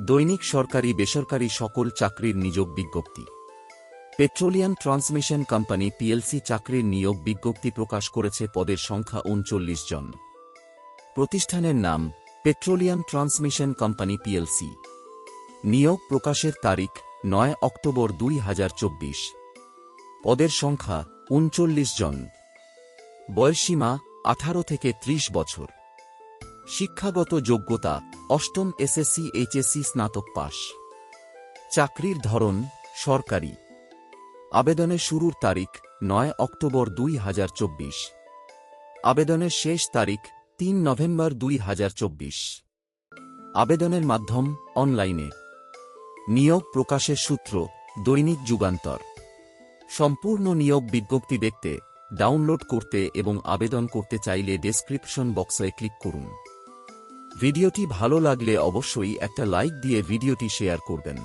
দৈনিক সরকারি বেসরকারি সকল চাকরির নিয়োগ বিজ্ঞপ্তি। পেট্রোলিয়াম ট্রান্সমিশন কোম্পানি পিএলসি চাকরির নিয়োগ বিজ্ঞপ্তি প্রকাশ করেছে পদের সংখ্যা উনচল্লিশ জন। প্রতিষ্ঠানের নাম, পেট্রোলিয়াম ট্রান্সমিশন কোম্পানি পিএলসি। নিয়োগ প্রকাশের তারিখ, নয় অক্টোবর দুই হাজার চব্বিশ। পদের সংখ্যা উনচল্লিশ জন। বয়সীমা আঠারো থেকে ত্রিশ বছর। শিক্ষাগত যোগ্যতা, অষ্টম এসএসসি এইচএসসি স্নাতক পাস চাকরির ধরন, সরকারি। আবেদনের শুরুর তারিখ, নয় অক্টোবর দুই হাজার চব্বিশ। আবেদনের শেষ তারিখ, তিন নভেম্বর দুই হাজার চব্বিশ। আবেদনের মাধ্যম, অনলাইনে। নিয়োগ প্রকাশের সূত্র, দৈনিক যুগান্তর। সম্পূর্ণ নিয়োগ বিজ্ঞপ্তি দেখতে, ডাউনলোড করতে এবং আবেদন করতে চাইলে ডেসক্রিপশন বক্সে ক্লিক করুন। ভিডিওটি ভালো লাগলে অবশ্যই একটা লাইক দিয়ে ভিডিওটি শেয়ার করবেন।